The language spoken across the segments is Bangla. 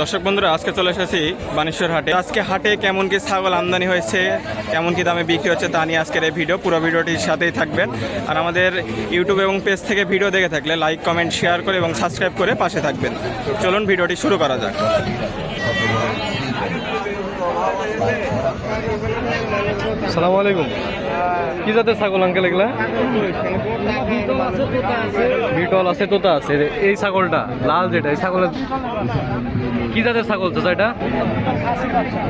দর্শক বন্ধুরা, আজকে চলে এসেছি বানেশ্বর হাটে। আজকে হাটে কেমন কি ছাগল আমদানি হয়েছে, কেমন কি দামে বিক্রি হচ্ছে তা নিয়ে আজকের এই ভিডিও। পুরো ভিডিওটির সাথেই থাকবেন। আর আমাদের ইউটিউব এবং পেজ থেকে ভিডিও দেখে থাকলে লাইক, কমেন্ট, শেয়ার করে এবং সাবস্ক্রাইব করে পাশে থাকবেন। চলুন ভিডিওটি শুরু করা যাক। সালাম আলাইকুম। কি জাতের ছাগল আঙ্কেল এগুলা? বিটল আছে, তোতা আছে। এই ছাগলটা, লাল যেটা, এই ছাগলের কি জাতের ছাগল তো এটা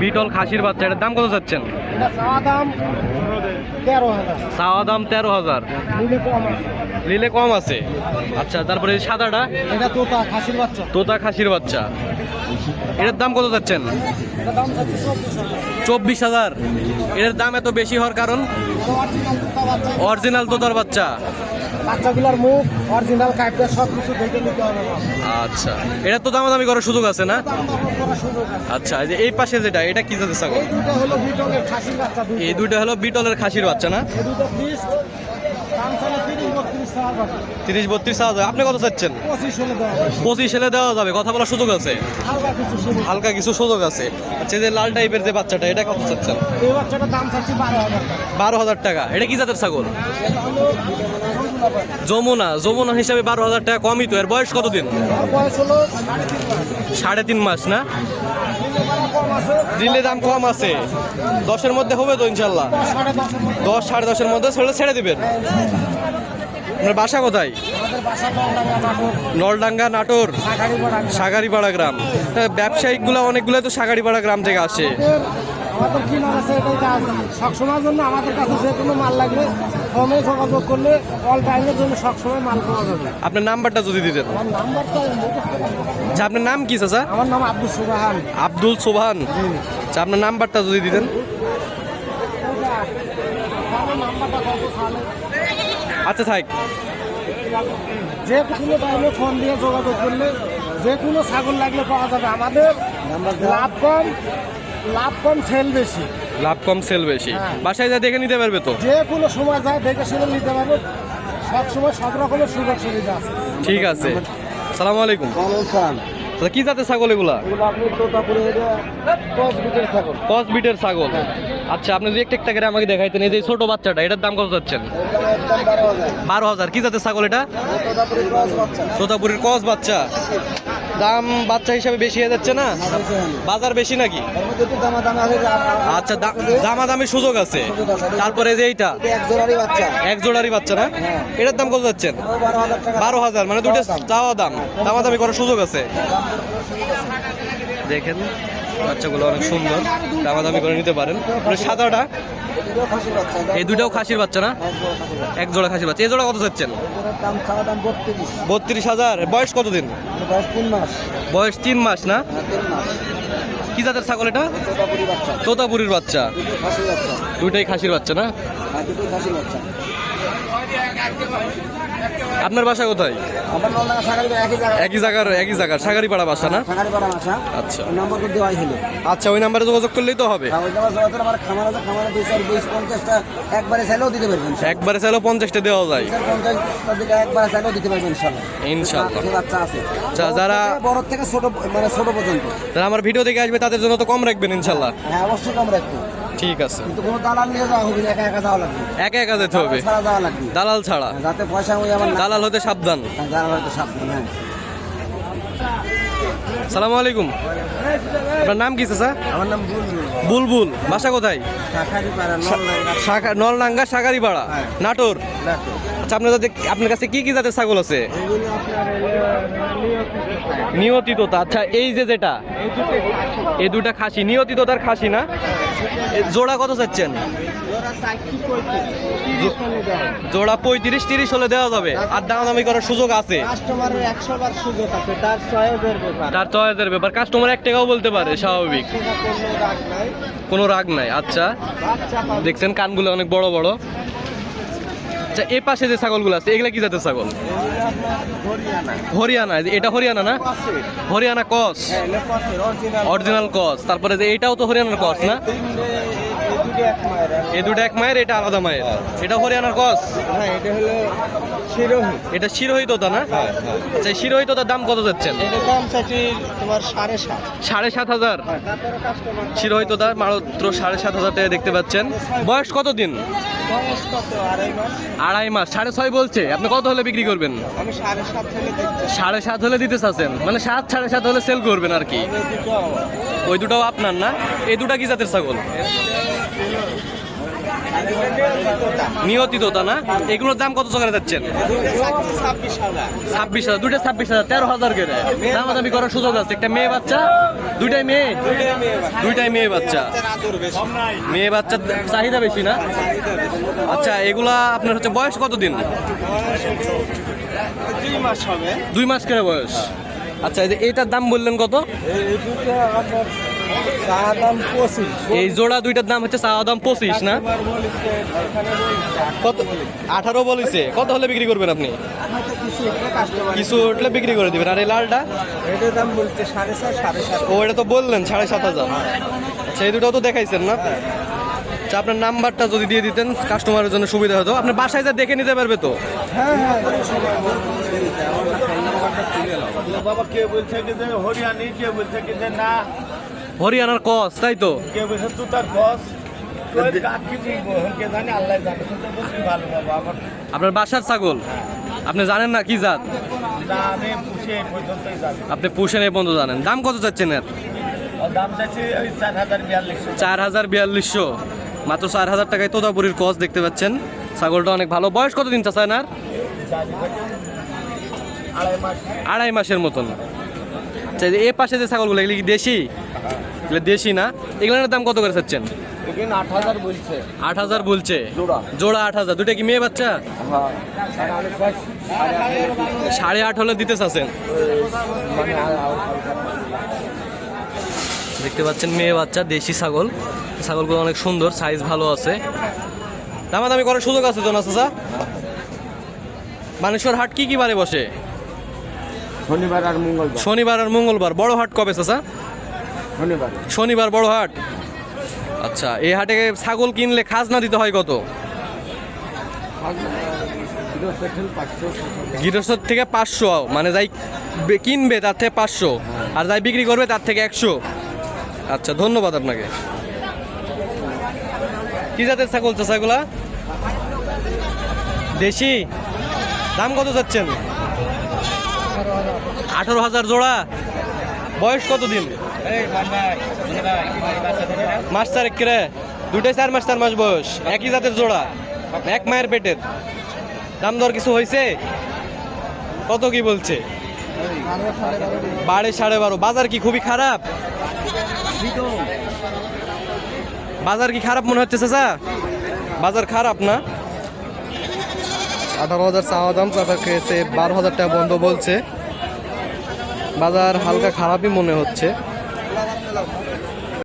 বিটল খাসির বাচ্চা এটার দাম কত চাচ্ছেন? চাওয়া দাম তেরো হাজার। নিলে কম আছে। আচ্ছা তারপরে সাদাটা? এটা তোতা খাসির বাচ্চা। তোতা খাসির বাচ্চা। এটার দাম কত যাচ্ছেন এটা দাম চাচ্ছি চব্বিশ হাজার। এটার দাম এত বেশি হওয়ার কারণ? অরিজিনাল তোতার বাচ্চা। বাচ্চাগুলোর মুখ অরিজিনাল কাইপটা সব কিছু দেখে নিতে হবে আচ্ছা। এটা তো দামাদামি করার সুযোগ আছে না। আচ্ছা এই যে এই পাশে যেটা এটা কি জাতের ছাগল? এই দুইটা হলো বিটলের খাসির বাচ্চা না? তিরিশ বত্রিশ হাজার আপনি কত চাচ্ছেন? পঁচিশ হলে দেওয়া যাবে। কথা বলার সুযোগ আছে? হালকা কিছু সুযোগ আছে। আচ্ছা যে লাল টাইপের যে বাচ্চাটা এটা কত চাচ্ছেন? বারো হাজার টাকা। এটা কি জাতের ছাগল? যমুনা যমুনা হিসাবে বারো হাজার টাকা কমই তো। এর বয়স কতদিন? সাড়ে তিন মাস। না? দিলে দাম কম আছে। দশের মধ্যে হবে তো, ইনশাল্লাহ। দশ, সাড়ে দশের মধ্যে ছেড়ে ছেড়ে দিবেন। আপনার বাসা কোথায়? নলডাঙ্গা, নাটোর সাগারিপাড়া গ্রাম। ব্যবসায়িকগুলো অনেকগুলো তো সাগারিপাড়া গ্রাম থেকে আসে। আমাদের আমাদের কি নাম আছে এটাই কাজ সবসময়ের জন্য আমাদের কাছে যে কোনো মাল লাগলে ফোনে যোগাযোগ করলে অল টাইমের জন্য সবসময় মাল পাওয়া যাবে। আপনার নাম্বারটা যদি দিতেন। আমার নাম্বারটা আচ্ছা আপনার নাম কি চাচা? আমার নাম আব্দুল সুবাহান। আব্দুল সোভান আচ্ছা আপনার নাম্বারটা যদি দিতেন। আচ্ছা থাক। যে কোনো টাইমে ফোন দিয়ে যোগাযোগ করলে যে কোনো ছাগল লাগলে পাওয়া যাবে। আমাদের লাভ কম লাভ কম সেল বেশি। লাভ কম সেল বেশি। হ্যাঁ। বাসায় যা দেখে নিতে পারবে তো? যে কোনো সময় যায় দেখে শুনে নিতে পারবে। সব সময় সব রকমের সুযোগ সুবিধা আছে। ঠিক আছে। সালাম আলাইকুম। আচ্ছা, কি জাতের ছাগল এগুলা? কস বিটের ছাগল। আচ্ছা আপনি যদি একটা একটা করে আমাকে দেখাইতেন এই যে ছোট বাচ্চাটা এটার দাম কত যাচ্ছেন? বারো হাজার। কি জাতের ছাগল এটা? তোতাপুরের কস বাচ্চা। দাম বাচ্চা হিসাবে বেশি হয়ে যাচ্ছে না? বাজার বেশি নাকি? একটু দামা দামা আচ্ছা সুযোগ আছে। তারপরে যে এইটা, এক জোড়ারই বাচ্চা না? এটার দাম কত যাচ্ছেন? বারো হাজার মানে দুটো চাওয়া দাম। দামাদামি করার সুযোগ আছে। দেখেন, বাচ্চাগুলো অনেক সুন্দর। দামাদামি করে নিতে পারেন। সাদাটা এই দুটাও খাসির বাচ্চা না? এক জোড়া খাসির বাচ্চা। এই জোড়া কত দাম বত্রিশ হাজার। বয়স কতদিন? বয়স তিন মাস বয়স তিন মাস। না হ্যাঁ কি জাতের ছাগল এটা? তোতাপুরির বাচ্চা। দুইটাই খাসির বাচ্চা না? খাসির বাচ্চা। আপনার বাসা কোথায়? একই জায়গার একই জায়গার সাগারিপাড়া বাসা না? মাসা আচ্ছা। ওই নম্বর তো দেওয়াই হলো। আচ্ছা ওই নাম্বারে যোগাযোগ করলেই তো হবে। পঞ্চাশটা একবারে চাইলেও দিতে পারবেন একবারে চাইলেও পঞ্চাশটা দেওয়া যায়। স্যার পঞ্চাশটা দিলে একবারে চাইলেও দিতে পারবেন ইনশাল্লাহ। আচ্ছা, যারা- বড় থেকে ছোট মানে ছোট পর্যন্ত। যারা আমার ভিডিও দেখে আসবে তাদের জন্য তো কম রাখবেন ইনশাল্লাহ। হ্যাঁ অবশ্যই কম রাখব। ঠিক আছে। কিন্তু কোনো দালাল নিয়ে যাওয়া হবে না, একা একা যাওয়া লাগবে। একা একা যেতে হবে। দালাল ছাড়া যাওয়া লাগবে। দালাল ছাড়া। যাতে পয়সা ওই আমার দালাল হতে সাবধান। হ্যাঁ, দালাল হতে সাবধান হ্যাঁ। সালাম আলাইকুম। আপনার নাম কি স্যার আমার নাম বুলবুল। বুলবুল বাসা কোথায়? নলডাঙ্গা। সাগারিপাড়া হ্যাঁ। নাটোর? আচ্ছা আপনার আপনার কাছে কি কি জাতের ছাগল আছে? এগুলো আপনার এলো নিয়তিত আচ্ছা এই যে যেটা এই দুটা খাসি। নিয়তিত তার খাসি না? জোড়া কত চাচ্ছেন? জোড়া পঁয়ত্রিশ তিরিশ হলে দেওয়া যাবে। আর দামাদামি করার সুযোগ আছে। তার চয়েসের ব্যাপার। ব্যাপার। কাস্টমার এক টাকাও বলতে পারে স্বাভাবিক। কোনো রাগ নাই। আচ্ছা। দেখছেন কানগুলো অনেক বড় বড়। আচ্ছা এ পাশে যে ছাগলগুলো আছে এগুলা কি জাতের ছাগল? হরিয়ানা এটা হরিয়ানা না? হরিয়ানা কস। হ্যাঁ অরিজিনাল অরিজিনাল কস। তারপরে যে এটাও তো হরিয়ানার কস না? এই দুটো এক মায়ের এটা আলাদা মায়ের। এটা হরিয়ানার কস? হ্যাঁ এটা হলো শিরোহী। এটা শিরোহিত তোতা না? হ্যাঁ হ্যাঁ। আচ্ছা এই শিরোহিত তোতার দাম কত যাচ্ছেন? এটার দাম চাচ্ছি তোমার সাড়ে সাত। সাড়ে সাত হাজার? শিরোহিত তোতা মাত্র সাড়ে সাত হাজার টাকা দেখতে পাচ্ছেন। বয়স কত দিন? আড়াই মাস। সাড়ে ছয় বলছে। আপনি কত হলে বিক্রি করবেন? সাড়ে সাত হলে দিতে চাচ্ছেন। মানে সাত সাড়ে সাত হলে সেল করবেন আর কি। ওই দুটাও। আপনার না? এই দুটা কি জাতের ছাগল? নিয়তি তোতা না? এগুলোর দাম কত টাকা যাচ্ছেন? ছাব্বিশ হাজার। দুইটা ছাব্বিশ হাজার, তেরো হাজার করে। দামাদামি করার সুযোগ আছে। একটা মেয়ে বাচ্চা, দুইটাই মেয়ে? দুইটাই মেয়ে বাচ্চা। মেয়ে বাচ্চার চাহিদা বেশি না? আচ্ছা এগুলা আপনার হচ্ছে বয়স কত দিন দুই মাস হবে। দুই মাস করে বয়স। আচ্ছা এটার দাম বললেন কত? এই চা দাম পঁচিশ। এই জোড়া দুইটার দাম হচ্ছে চাওয়া দাম পঁচিশ না? কত? আঠারো বলিছে। কত হলে বিক্রি করবেন আপনি? কিছু উঠলে কাস্টমার কিছু উঠলে বিক্রি করে দিবেন। আর এই লালটা? দাম বলছে সাড়ে সাড়ে সাত। ও এটা তো বললেন সাড়ে সাত হাজার। আচ্ছা এই দুটো তো দেখাইছেন না? আচ্ছা আপনার নাম্বারটা যদি দিয়ে দিতেন কাস্টমারের জন্য সুবিধা হতো। আপনার বাসায় যা দেখে নিতে পারবে তো? হ্যাঁ হ্যাঁ। বাবা কে বলছে কি যে হরিয়ানি কে বলছে কি যে না। হরিয়ানার কস তাই তো? আপনার বাসার ছাগল? আপনি জানেন না কি জাত? আপনি পুষেন এই বন্ধু জানেন। দাম কত চাচ্ছেন এর? চার হাজার বিয়াল্লিশশো। মাত্র চার হাজার টাকায় তোতাপুরির কস দেখতে পাচ্ছেন। ছাগলটা অনেক ভালো। বয়স কত দিন চাচ্ছেন আর জানি আড়াই মাস। আড়াই মাসের মতন। আচ্ছা এ পাশে যে ছাগলগুলো এগুলি কি দেশি? এগুলো দেশি না? এগুলোর দাম কত করে চাচ্ছেন? আট হাজার বলছে। জোড়া। আট হাজার। দুটা কি মেয়ে বাচ্চা? হ্যাঁ। সাড়ে আট হলে দিতে চাচ্ছেন? মানে দেখতে পাচ্ছেন মেয়ে বাচ্চা দেশি ছাগল। ছাগলগুলো অনেক সুন্দর সাইজ ভালো আছে। দামাদামি করার সুযোগ আছে তো না চাচা মানেশ্বর হাট কি কি বারে বসে? শনিবার আর মঙ্গলবার। শনিবার আর মঙ্গলবার। বড় হাট কবে চাচা? শনিবার। শনিবার বড় হাট। আচ্ছা এই হাটে ছাগল কিনলে খাজনা দিতে হয় কত? পাঁচশো গৃহস্থ থেকে পাঁচশো মানে যাই কিনবে তার থেকে পাঁচশো আর যাই বিক্রি করবে তার থেকে একশো। আচ্ছা ধন্যবাদ আপনাকে। কি জাতের ছাগল চাষাগুলা দেশি? দাম কত যাচ্ছেন? আঠারো হাজার জোড়া। বয়স কত দিন মাস চারেক করে দুটাই চার মাস চার মাস বয়স। একই জাতের জোড়া, এক মায়ের পেটের। দাম দর কিছু হয়েছে কত কি বলছে? বাড়ে সাড়ে বারো। বাজার কি খুবই খারাপ? বাজার কি খারাপ মনে হচ্ছে, চাচা? বাজার খারাপ না? আঠারো হাজার চাওয়া দাম, চাচা খেয়েছে বারো হাজার টাকা বন্ধ বলছে। বাজার হালকা খারাপই মনে হচ্ছে।